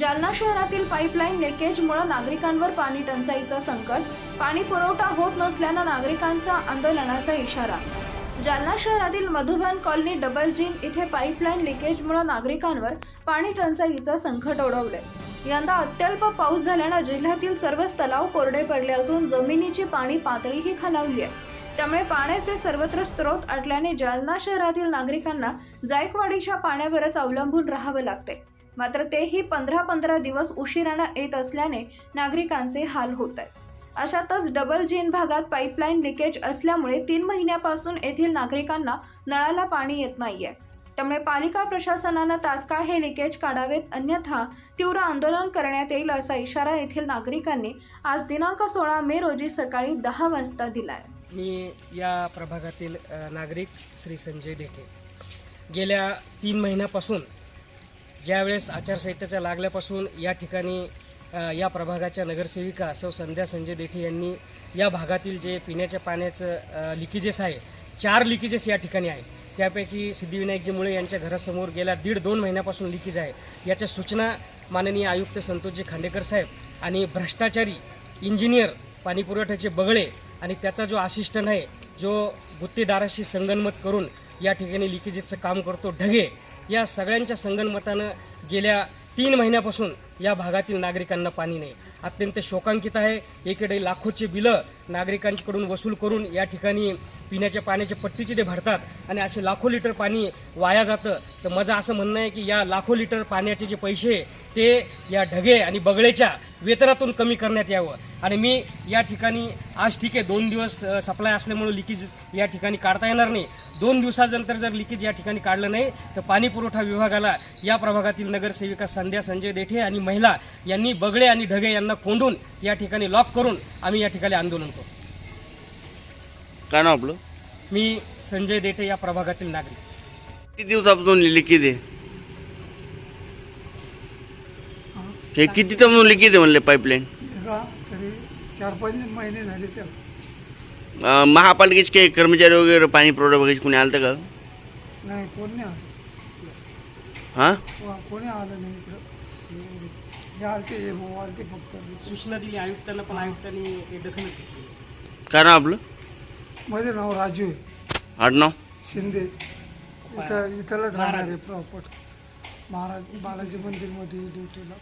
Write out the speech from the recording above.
जालना शहरातील पाईपलाईन लिकेजमुळे नागरिकांवर पाणी टंचाईचं संकट पाणी पुरवठा होत नसल्यानं नागरिकांचा आंदोलनाचा इशारा. जालना शहरातील मधुबन कॉलनी डबल जिम इथे पाईपलाईन लिकेजमुळे नागरिकांवर पाणी टंचाईचं संकट ओढवलंय. यंदा अत्यल्प पाऊस झाल्यानं जिल्ह्यातील सर्वच तलाव कोरडे पडले असून जमिनीची पाणी पातळीही खालावली आहे. त्यामुळे पाण्याचे सर्वत्र स्रोत अटल्याने जालना शहरातील नागरिकांना जायकवाडीच्या पाण्यावरच अवलंबून राहावं लागते मात्र तेही पंधरा पंधरा दिवस उशिरानं येत असल्याने नागरिकांचे हाल होत आहेत. अशातच डबल जीन भागात पाईपलाईन लिकेज असल्यामुळे तीन महिन्यापासून येथील नागरिकांना नळाला पाणी येत नाहीये. त्यामुळे पालिका प्रशासनानं तात्काळ हे लिकेज काढावेत अन्यथा तीव्र आंदोलन करण्यात येईल असा इशारा येथील नागरिकांनी आज दिनांक सोळा मे रोजी सकाळी दहा वाजता दिलाय. मी या प्रभागातील नागरिक श्री संजय देठे. गेल्या तीन महिन्यापासून ज्यावेळेस आचारसंहितेच्या लागल्यापासून या ठिकाणी या प्रभागाच्या नगरसेविका सौ संध्या संजय देठे यांनी या भागातील जे पिण्याच्या पाण्याचं लिकेजेस आहे चार लिकेजेस या ठिकाणी आहे. त्यापैकी सिद्धिविनायकजी मुळे यांच्या घरासमोर गेल्या दीड दोन महिन्यापासून लिकेज आहे. याच्या सूचना माननीय आयुक्त संतोषजी खांडेकर साहेब आणि भ्रष्टाचारी इंजिनियर पाणीपुरवठ्याचे बगळे आणि त्याचा जो असिस्टंट आहे जो गुत्तेदाराशी संगनमत करून या ठिकाणी लिकेजेसचं काम करतो ढगे या सगळ्यांच्या संगनमतानं गेल्या तीन महिन्यापासून या भागातील नागरिकांना पाणी नाही. अत्यंत शोकांकित आहे. एकीकडे लाखोचे बिलं नागरिकांकडून वसूल करून या ठिकाणी पिण्याच्या पाण्याचे पट्टीचे ते भरतात आणि असे लाखो लिटर पाणी वाया जातं. तर माझं असं म्हणणं आहे की या लाखो लिटर पाण्याचे जे पैसे ते या ढगे आणि बगळेच्या वेतनातून कमी करण्यात यावं. आणि मी या ठिकाणी आज ठीक आहे दोन दिवस सप्लाय असल्यामुळे लिकेज या ठिकाणी काढता येणार नाही. दोन दिवसानंतर जर लिकेज या ठिकाणी काढलं नाही तर पाणी पुरवठा विभागाला या प्रभागातील नगरसेविका संध्या संजय देठे आणि महिला यांनी बगळे आणि ढगे यांना कोंडून या ठिकाणी लॉक करून आम्ही या ठिकाणी आंदोलन करू काय नाव आपलं? मी संजय देठे या प्रभागातील नागरिक. किती दिवसापासून लिखित आहे? हे किती दिवसापासून लिखित आहे म्हणले पाईपलाईन का तरी चार पाच महिने झाले त्याला महापालिकेचे काही कर्मचारी वगैरे पाणी पुरवठा वगैरे कोणी आलं का? नाही कोण नाही आलं हां? वा- कोणी आलं नाही इकडं. जे आलते हे भाऊ आलते फक्त. सूचना दिली आयुक्तांना पण आयुक्तांनी ते दखलच घेतली. काय नाव आपलं? माझं नाव राजू आहे. आडनाव? शिंदे. इथं इथलच राहणार आहे प्रॉपर. महाराज बालाजी मंदिरमध्ये ड्युटीला